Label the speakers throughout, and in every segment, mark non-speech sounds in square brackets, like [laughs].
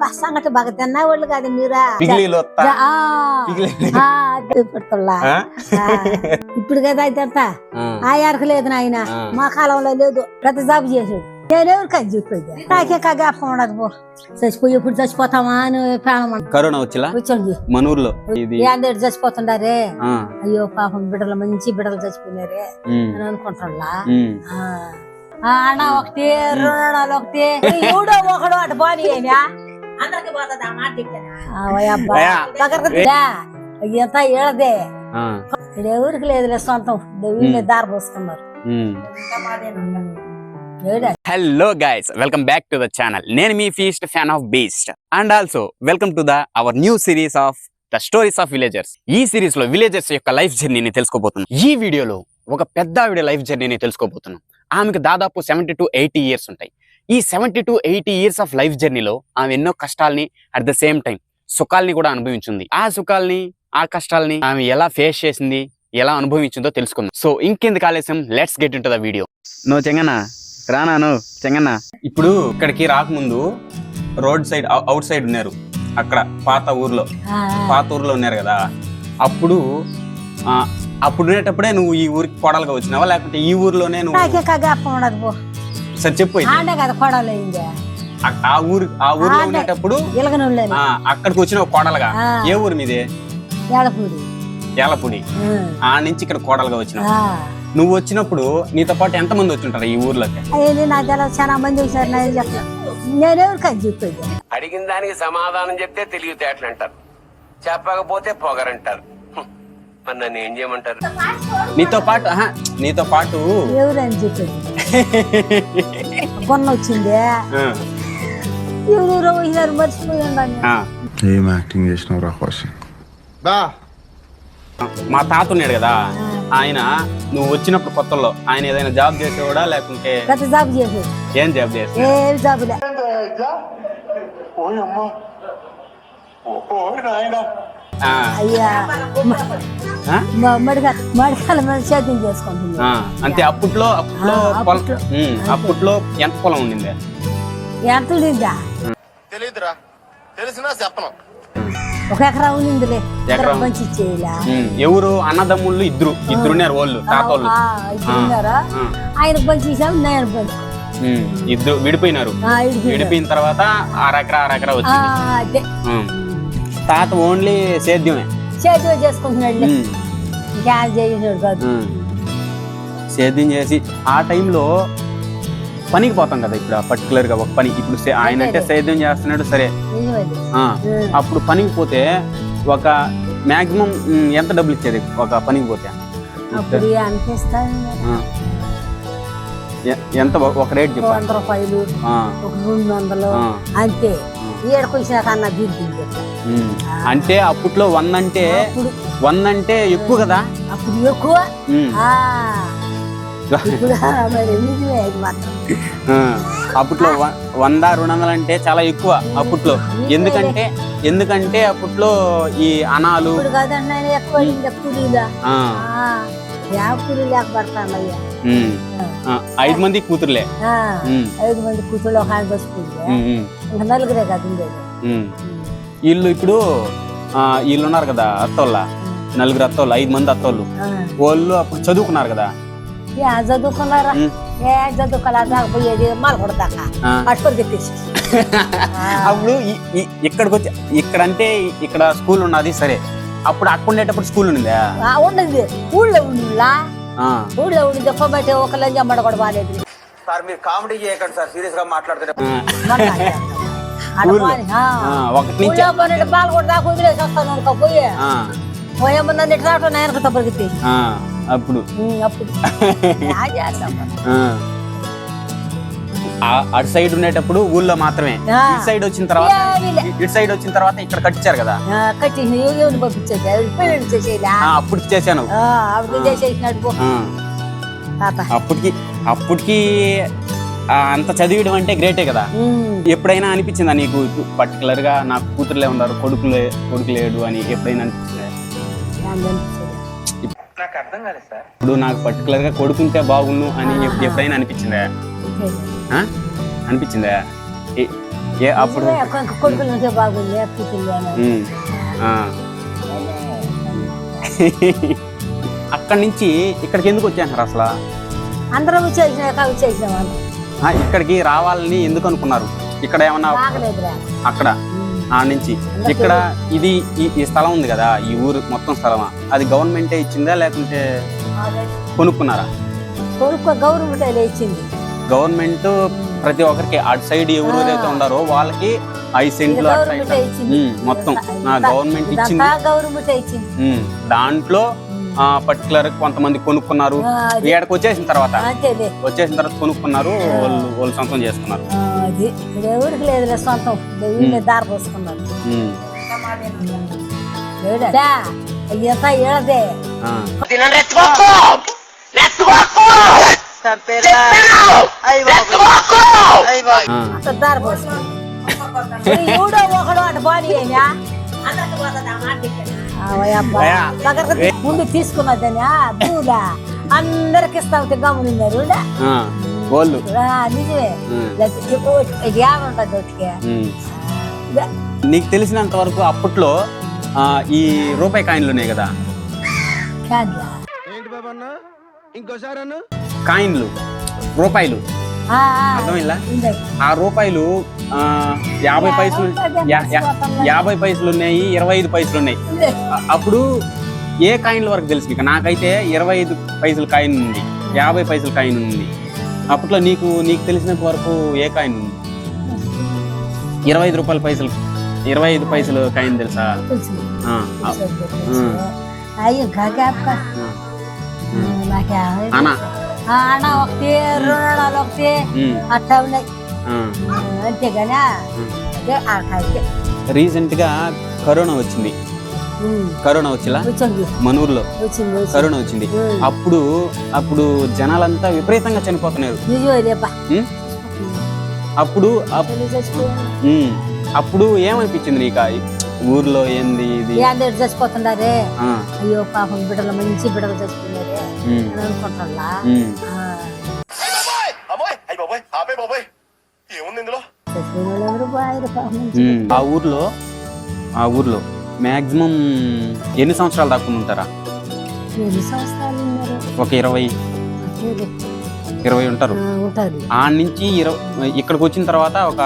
Speaker 1: అబ్బా సంగటి బాగా తిన్నా వాళ్ళు కాదు మీరా? ఆ, ఆ.
Speaker 2: ఆ?
Speaker 1: ఆ, ఇప్పుడు కదా అంతా
Speaker 2: ఆ.
Speaker 1: ఆ ఎరక లేదు నాయన.
Speaker 2: ఆ.
Speaker 1: మా కాలంలో లేదు. పెద్ద జాబు చేసాడు నేనెవరికి అది చెప్పేది? నాకే జ్ఞాపకం ఉండదు పో. చచ్చిపోయి ఎప్పుడు చచ్చిపోతామా అని ప్రాణం.
Speaker 2: కరోనా వచ్చిలా మన ఊర్లో
Speaker 1: ఏందేడు చచ్చిపోతుండారే?
Speaker 2: ఆ,
Speaker 1: అయ్యో పాపం బిడ్డలు మంచి బిడ్డలు చచ్చిపోయినారే? అని
Speaker 2: ఉమ్.
Speaker 1: అన్న ఒకటి రెండు ఒకటి. ఎవడో ఒకడు అటు బాని అందరికి పోతుంది ఆ మాట
Speaker 2: అయ్యా.
Speaker 1: ఎంత ఏడదే
Speaker 2: ఆ,
Speaker 1: ఇక్కడ ఎవరికి లేదులే సొంతం వీళ్ళే దారి పోసుకున్నారు
Speaker 2: hello guys welcome back to the channel నేను మీ feast fan of beast and also welcome to the our new series of the stories of villagers ఈ సిరీస్లో విలేజర్స్ యొక్క లైఫ్ జర్నీని తెలుసుకోబోతున్నాం ఈ వీడియోలో ఒక పెద్ద ఆవిడ లైఫ్ జర్నీని తెలుసుకోబోతున్నాం ఆమెకు దాదాపు సెవెంటీ టు ఎయిటీ ఇయర్స్ ఉంటాయి ఈ seventy to eighty years of life జర్నీలో ఆమె ఎన్నో కష్టాల్ని అట్ ద సేమ్ టైం సుఖాల్ని కూడా అనుభవించింది. ఆ సుఖాల్ని ఆ కష్టాల్ని ఆమె ఎలా ఫేస్ చేసింది ఎలా అనుభవించిందో తెలుసుకుందాం. సో ఇంకెందుకు ఆలస్యం? Let's get in the video no చెంగనా రానాను చెంగన్న. ఇప్పుడు ఇక్కడికి రాకముందు రోడ్ సైడ్ అవుట్ సైడ్ ఉన్నారు. అక్కడ పాత ఊర్లో. పాత ఊర్లో ఉన్నారు కదా. అప్పుడు ఆ, అప్పుడు ఉండేటప్పుడే నువ్వు ఈ ఊరికి కొడాలుగా వచ్చినావా? లేకపోతే ఈ ఊర్లోనే నువ్వు సరే చెప్పు.
Speaker 1: ఆడే కదా
Speaker 2: ఆ- ఆ ఊరు ఆ ఊర్లో. ఉండేటప్పుడు ఆ, అక్కడికి వచ్చిన కొడలుగా.
Speaker 1: ఆ.
Speaker 2: ఏ ఊరు మీదే?
Speaker 1: ఏడపూడి
Speaker 2: ఏలపూడి ఆ. నుంచి ఇక్కడ కోడలుగా వచ్చినావు.
Speaker 1: ఆ.
Speaker 2: నువ్వు వచ్చినప్పుడు నీతో పాటు ఎంత మంది వచ్చింటారు ఈ ఊర్లోకి?
Speaker 1: అయ్యింది నా తెల చాలా మంది వచ్చారు నేను చెప్తాను చెప్పేది.
Speaker 3: అడిగిన దానికి సమాధానం చెప్తే తెలివితేటలు అంటారు చెప్పకపోతే పొగరంటారు. మరి నన్ను ఏం చేయమంటారు?
Speaker 2: నీతో పాటు ఆహా, నీతో పాటు.
Speaker 1: ఎవరని చెప్పేది? [laughs] కొన్న వచ్చింది
Speaker 2: ఆ,
Speaker 1: ఎవరెవరో పోయినారు మర్చిపోయి ఉండాలి
Speaker 2: ఆ,
Speaker 4: ఏం యాక్టింగ్ చేసినావు రా కోసం
Speaker 2: మా తాత ఉన్నాడు కదా ఆయన నువ్వు వచ్చినప్పుడు కొత్తలో ఆయన ఏదైనా జాబ్ చేసేవాడా లేకుంటే
Speaker 1: జాబ్
Speaker 2: ఏం జాబ్ చేస్తా
Speaker 1: ఏ జాబులే
Speaker 2: ఆ,
Speaker 1: అయ్యా
Speaker 2: ఆ?
Speaker 1: మడికాల మీద చేసుకుంటుంది.
Speaker 2: అంతే అప్పట్లో అప్పట్లో
Speaker 1: అప్పట్లో.
Speaker 2: ఎంత పొలం ఉండింది?
Speaker 1: ఎంత ఉండిందా?
Speaker 5: తెలీదురా. తెలిసినా చెప్పను.
Speaker 1: ఒక ఎకరా? మంచి
Speaker 2: ఉమ్, ఎవరు? అన్నదమ్ముళ్ళు ఇద్దరు. ఇద్దరు ఉన్నారు వాళ్ళు తాతోళ్ళు.
Speaker 1: ఇచ్చారా
Speaker 2: ఆ,
Speaker 1: ఆయనకు పంచి ఇచ్చాము నేను
Speaker 2: ఇద్దరు విడిపోయినారు. విడిపోయిన తర్వాత ఆరెకరా ఆరెకరా వచ్చింది. తాత ఓన్లీ సేద్యమే.
Speaker 1: చేతిలో చేసుకుంటున్నాడు. ఇంకా చేసినాడు కాదు.
Speaker 2: సేద్యం చేసి ఆ టైంలో పనికి పోతాం కదా ఇప్పుడు పర్టికులర్గా ఒక పని. ఇప్పుడు ఆయన అంటే సేద్యం చేస్తున్నాడు సరే. అప్పుడు పనికి పోతే ఒక మాక్సిమం ఎంత డబ్బులు ఇచ్చేది ఒక పనికి పోతే? ఎంత ఒక- రేట్ చెప్పు.
Speaker 1: వంద రూపాయలు
Speaker 2: ఆ,
Speaker 1: ఒక రెండు వందలు
Speaker 2: ఆ,
Speaker 1: అంతే. వచ్చినాక అన్న.
Speaker 2: అంటే అప్పట్లో వంద అంటే వంద అంటే ఎక్కువ కదా?
Speaker 1: అప్పుడు ఎక్కువ? [laughs]
Speaker 2: అప్పట్లో వంద రెండు వందలు అంటే చాలా ఎక్కువ అప్పట్లో. ఎందుకంటే ఎందుకంటే అప్పట్లో ఈ అనాలు
Speaker 1: కూలీలా లేక
Speaker 2: ఐదు మంది కూతుర్లే.
Speaker 1: ఐదు మంది కూతుళ్ళు ఒక ఆయన ఇంకా నలుగురే కాదు ఉండేది.
Speaker 2: వీళ్ళు ఇప్పుడు ఆ, వీళ్ళు ఉన్నారు కదా అత్తోళ్ళ. నలుగురు అత్తోళ్ళు ఐదు మంది అత్తోళ్ళు. వాళ్ళు అప్పుడు చదువుకున్నారు కదా?
Speaker 1: ఏ చదువుకున్నారా. ఏ చదువుకోలే. పట్టుకొని తెచ్చేసి [laughs]
Speaker 2: అప్పుడు ఇక్కడికి వచ్చి ఇక్కడ అంటే ఇక్కడ స్కూల్ ఉన్నది సరే. అప్పుడు అక్కడ ఉండేటప్పుడు స్కూల్ ఉండిందా?
Speaker 1: ఉండదు. ఊళ్ళో ఉండిలా ఊళ్ళో ఉండి పొమ్మటి ఒక లంజ మడ కూడా బాగాలేదు
Speaker 5: సార్ మీరు కామెడీ చేయకండి సార్ సీరియస్గా మాట్లాడుతుంటే.
Speaker 2: ఆ, ఊళ్ళో. ఆ, ఒకటి నుంచి
Speaker 1: ఊళ్ళో పన్నెండు పాలు కూడా దాకా వదిలేసి వస్తాను అనుకో పోయి.
Speaker 2: ఆ,
Speaker 1: పోయేమన్నా నెట్ రావటం తప్పటికి
Speaker 2: ఆ, అప్పుడు.
Speaker 1: అప్పుడు. [laughs]
Speaker 2: అటు సైడ్ ఉండేటప్పుడు ఊళ్ళో మాత్రమే. ఇటు సైడ్ వచ్చిన తర్వాత. ఇటు సైడ్ వచ్చిన తర్వాత ఇక్కడ కట్టించారు కదా అప్పుడు చేశాను అప్పటికి అప్పటికి అంత చదివడం అంటే గ్రేటే కదా. ఎప్పుడైనా అనిపించిందా నీకు పర్టికులర్గా నాకు కూతురులే ఉన్నారు కొడుకులే కొడుకు లేడు అని ఎప్పుడైనా అనిపించిందా?
Speaker 5: నాకు అర్థం కాలేదు సార్
Speaker 2: ఇప్పుడు నాకు పర్టికులర్గా కొడుకుంటే బాగుండు అని ఎప్- ఎప్పుడైనా అనిపించిందా? అనిపించిందా? ఏ- ఏ అప్పుడు?
Speaker 1: కొడుకులు బాగుంది
Speaker 2: ఆ. అక్కడి నుంచి ఇక్కడికి ఎందుకు వచ్చేసారు అసలు?
Speaker 1: అందరం వచ్చేసినాక
Speaker 2: ఇక్కడికి రావాలని ఎందుకు అనుకున్నారు? ఇక్కడ ఏమన్నా అక్కడ ఆ నుంచి. ఇక్కడ ఇది ఈ స్థలం ఉంది కదా ఈ ఊరు మొత్తం స్థలమా? అది గవర్నమెంటే ఇచ్చిందా లేకుంటే కొనుక్కున్నారా?
Speaker 1: కొడుకు గౌరవం ఇచ్చింది.
Speaker 2: గవర్నమెంట్ ప్రతి ఒక్కరికి అటు సైడ్ ఎవరు ఏదైతే ఉండారో వాళ్ళకి ఐదు సెంట్లు అట్లా మొత్తం. నా గవర్నమెంట్ ఇచ్చింది. దాంట్లో పర్టికులర్ కొంతమంది కొనుక్కున్నారు. ఇక్కడికి వచ్చేసిన తర్వాత. వచ్చేసిన తర్వాత కొనుక్కున్నారు వాళ్ళు వాళ్ళు సొంతం చేసుకున్నారు.
Speaker 1: ఎవరికి సొంతం. వీళ్ళే దారి పోసుకున్నారు.
Speaker 2: ఉమ్,
Speaker 1: అంత దారి పోసుకున్నారు ఎవడో ఒకడు అటు బాని.
Speaker 2: అయ్యా.
Speaker 1: ముందు తీసుకున్నదని దూలా అందరికి గమనిన్నారు
Speaker 2: వాళ్ళు
Speaker 1: నిజమే.
Speaker 2: నీకు తెలిసినంత వరకు అప్పట్లో ఆ, ఈ రూపాయి కాయిన్లు ఉన్నాయి కదా?
Speaker 1: కాదులా.
Speaker 5: ఏంటి బాబు అన్న? ఇంకోసారి అన్న?
Speaker 2: కాయిన్లు రూపాయలు. అర్థమైందా. ఆ రూపాయలు యాభై పైసలు యాభై పైసలు ఉన్నాయి ఇరవై ఐదు పైసలు ఉన్నాయి. అప్పుడు ఏ కాయిన్ల వరకు తెలుసు మీకు నాకైతే ఇరవై ఐదు పైసలు కాయిన్ ఉంది. యాభై పైసలు కాయిన్ ఉంది. అప్పట్లో నీకు నీకు తెలిసినంత వరకు ఏ కాయిన్ ఉంది? ఇరవై ఐదు రూపాయల పైసలు ఇరవై ఐదు పైసలు కాయిన్ తెలుసా?
Speaker 1: తెలుసు.
Speaker 2: ఆ, ఆ,
Speaker 1: తెలుసు, తెలుసు. అయ్యో కాక నాకే
Speaker 2: అనా
Speaker 1: అన్న ఒకటి రుణాలు ఒకటి అట్లా ఉన్నాయి. అంతేగాని? అదే
Speaker 2: రీసెంట్గా కరోనా వచ్చింది. కరోనా వచ్చిలా మన ఊర్లో కరోనా వచ్చింది. అప్పుడు అప్పుడు జనాలంతా విపరీతంగా చనిపోతున్నారు? అప్పుడు అప్పుడు ఏమనిపించింది నీకు ఊర్లో ఏంది ఇది?
Speaker 1: అందరు చచ్చిపోతున్నారే?
Speaker 2: ఆ,
Speaker 1: అయ్యో పాపం బిడ్డలు మంచి బిడ్డలు అని అనుకుంటున్నా
Speaker 2: ఉమ్. ఆ. ఊర్లో ఆ ఊర్లో మాక్సిమం ఎన్ని సంవత్సరాలు దాకా ఉంటారా?
Speaker 1: ఎన్ని సంవత్సరాలు ఉన్నారు?
Speaker 2: ఒక ఇరవై. ఇరవై. ఉంటారు.
Speaker 1: ఆ, ఉంటారు.
Speaker 2: ఆ నుంచి ఇరవై ఇక్కడికి వచ్చిన తర్వాత ఒక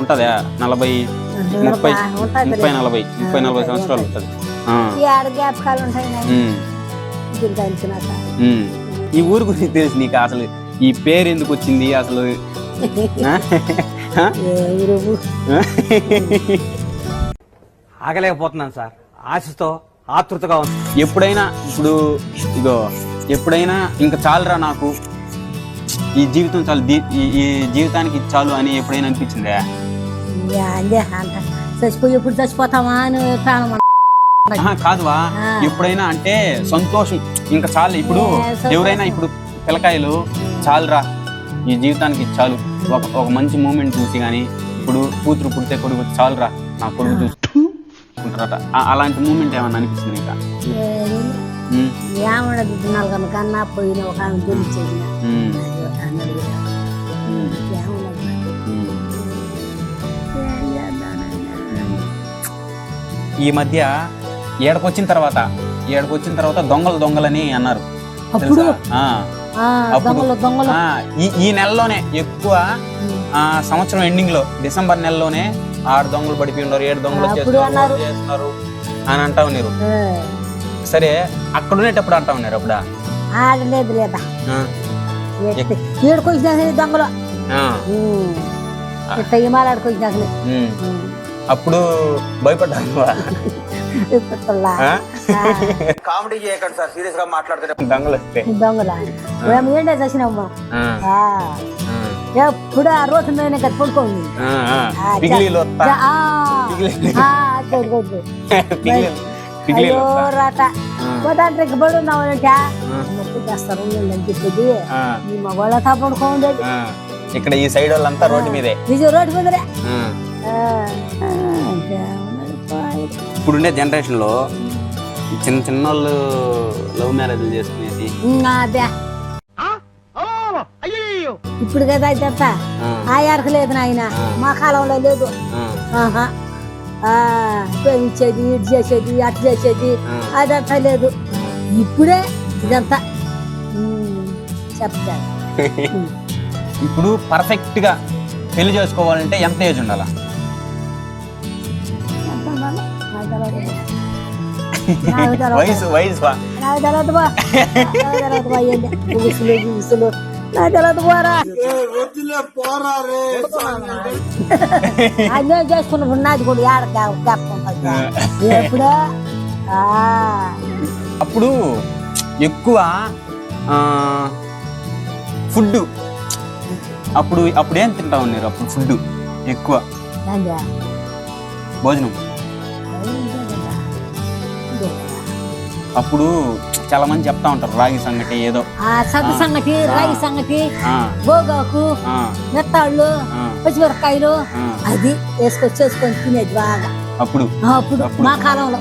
Speaker 2: ఉంటుందా? నలభై ముప్పై ముప్పై నలభై ముప్పై నలభై సంవత్సరాలు ఉంటుంది. ఆ,
Speaker 1: ఈ
Speaker 2: ఊరు గురించి తెలుసు నీకు అసలు. ఈ పేరు ఎందుకు వచ్చింది అసలు? [laughs]
Speaker 6: ఆగలేకపోతున్నాను సార్. ఆశతో ఆతృతగా ఉంది.
Speaker 2: ఎప్పుడైనా ఇప్పుడు ఇగో ఎప్పుడైనా ఇంకా చాలురా నాకు. ఈ జీవితం చాలు ఈ జీవితానికి ఇది చాలు అని ఎప్పుడైనా అనిపించిందా?
Speaker 1: యా, అందే అంట. చచ్చిపోయి ఎప్పుడు చచ్చిపోతామా అని ప్రాణం
Speaker 2: కాదువా. ఎప్పుడైనా అంటే సంతోషం. ఇంకా చాలు. ఇప్పుడు. ఎవరైనా ఇప్పుడు పిల్లకాయలు చాలురా. ఈ జీవితానికి చాలు. ఒక ఒక మంచి మూమెంట్ చూసి కానీ ఇప్పుడు కూతురు పుడితే కొడుకు చాలురా. నా కొడుకు చూసుకుంటారట అలాంటి మూమెంట్ ఏమన్నా అనిపిస్తుంది ఇంకా? ఉమ్,
Speaker 1: ఏమన్నది నలుగురు కన్నా పోయిన ఒక ఆమె
Speaker 2: ఈ మధ్య ఏడకొచ్చిన తర్వాత ఏడకొచ్చిన తర్వాత దొంగలు దొంగలని అన్నారు.
Speaker 1: అప్పుడు?
Speaker 2: ఈ నెలలోనే ఎక్కువ ఆ సంవత్సరం ఎండింగ్లో డిసెంబర్ నెలలోనే ఆరు దొంగలు పడిపోయి ఉన్నారు ఏడు దొంగలు చేస్తున్నారు అని అంటా ఉన్నారు. సరే అక్కడ ఉండేటప్పుడు అంటా ఉన్నారు అప్పుడా?
Speaker 1: ఆడలేదు లేదా
Speaker 2: ఆ,
Speaker 1: ఏడుకొచ్చినాక దొంగలు. ఇట్లా హిమాలయాడికి.
Speaker 2: అప్పుడు భయపడ్డాను. [laughs]
Speaker 5: కామెడీ చేయకండి సార్ సీరియస్గా మాట్లాడుతుంటే
Speaker 2: దొంగలు? వస్తే
Speaker 1: దొంగల మేము ఏంటో
Speaker 2: ఆ,
Speaker 1: ఎప్పుడు ఆ కదా పడుకోండి.
Speaker 2: పిగిలీలు. పిగిలీలు.
Speaker 1: బడి చేస్తారు అని చెప్పేది? మీ పడుకోండేది
Speaker 2: ఆ. ఇక్కడ ఈ సైడ్ వాళ్ళంతా రోడ్డు మీదే.
Speaker 1: రోడ్డు మీదనే. అంతే.
Speaker 2: ఇప్పుడుండే జనరేషన్లో ఈ చిన్న చిన్న వాళ్ళు లవ్ మ్యారేజ్లు చేసుకునేది
Speaker 1: అదే. ఇప్పుడు కదా ఇదంతా
Speaker 2: ఆ.
Speaker 1: ఆ ఎరక లేదు నాయన. మా కాలంలో లేదు. ప్రేమించేది ఇటు చేసేది అటు చేసేది అదంతా లేదు. ఇప్పుడే ఇదంతా. చెప్తాను [laughs]
Speaker 2: ఇప్పుడు పర్ఫెక్ట్గా పెళ్ళి చేసుకోవాలంటే ఎంత ఏజ్ ఉండాలా? వయసు వయసు బా.
Speaker 1: బా పోరా చేసుకున్నప్పుడు నాది కూడా ఏడ ఎప్పుడో
Speaker 2: అప్పుడు ఎక్కువ ఫుడ్ అప్పుడు అప్పుడు ఏం తింటా ఉన్నారు అప్పుడు ఫుడ్ ఎక్కువ? భోజనం అప్పుడు చాలా మంది చెప్తా ఉంటారు రాగి సంగటి ఏదో.
Speaker 1: ఆ సగ్గు సంగటి రాగి సంగటి గోగాకు మెత్తాళ్ళు పచ్చిమిరపకాయలు. అది వేసుకొచ్చి చేసుకొని తినేది బాగా.
Speaker 2: అప్పుడు
Speaker 1: అప్పుడు. మా కాలంలో.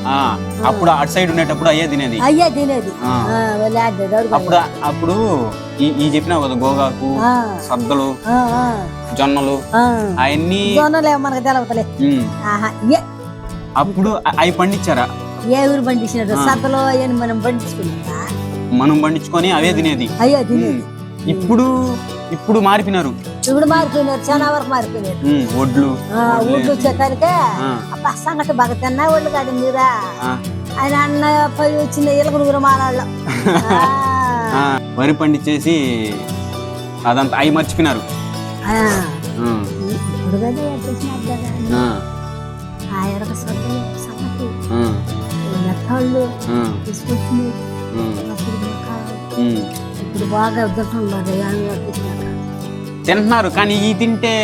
Speaker 2: అప్పుడు అటు సైడ్ ఉండేటప్పుడు అయ్యే తినేది.
Speaker 1: అయ్యే తినేది.
Speaker 2: అప్పుడు అప్పుడు ఈ చెప్పినావు కదా గోగాకు సద్దలు జొన్నలు. అవన్నీ
Speaker 1: జొన్నలే మనకు తెలవతలే
Speaker 2: అప్పుడు అవి పండించారా?
Speaker 1: ఏ ఊరు పండించినాడు సద్దలో అయ్యని మనం పండించుకున్నా
Speaker 2: మనం పండించుకొని అవే తినేది.
Speaker 1: అయ్యో తినేది.
Speaker 2: ఇప్పుడు ఇప్పుడు మారిపోయినారు.
Speaker 1: ఇప్పుడు మారిపోయినారు చాలా వరకు మారిపోయినారు. ఆ, ఊళ్ళు వచ్చేసరికి సంగటి బాగా తిన్నా వాళ్ళు కాదు మీరా ఆయన అన్న పోయి వచ్చిన ఎలుగురు మానాళ్ళు [laughs]
Speaker 2: ఆ, వరి పండించేసి అదంతా అవి మర్చిపోయినారు. ఆ,
Speaker 1: ఎరక
Speaker 2: ఉమ్.
Speaker 1: ఇప్పుడు బాగా ఎదుగుతున్నారు
Speaker 2: తింటున్నారు కానీ ఈ తింటే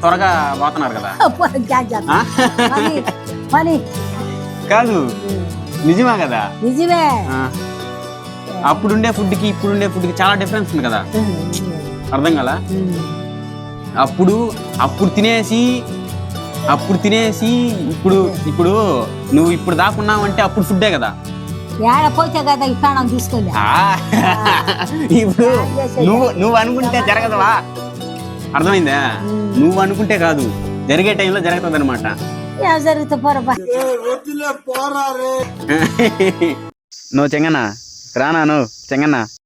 Speaker 2: త్వరగా పోతున్నారు కదా? [laughs]
Speaker 1: పని
Speaker 2: కాదు నిజమా కదా?
Speaker 1: నిజమే.
Speaker 2: అప్పుడుండే ఫుడ్కి ఇప్పుడుండే ఫుడ్కి చాలా డిఫరెన్స్ ఉంది కదా. అర్థం కదా? అప్పుడు అప్పుడు తినేసి అప్పుడు తినేసి ఇప్పుడు ఇప్పుడు నువ్వు ఇప్పుడు దాకున్నావంటే అప్పుడు ఫుడ్డే కదా.
Speaker 1: ఈ ప్రాణం
Speaker 2: ఇప్పుడు నువ్వు నువ్వు అనుకుంటే జరగదువా? అర్థమైందా? నువ్వు అనుకుంటే కాదు జరిగే టైంలో జరుగుతుంది అనమాట [laughs] నువ్వు చెంగన్న రానా నువ్వు చెంగన్న?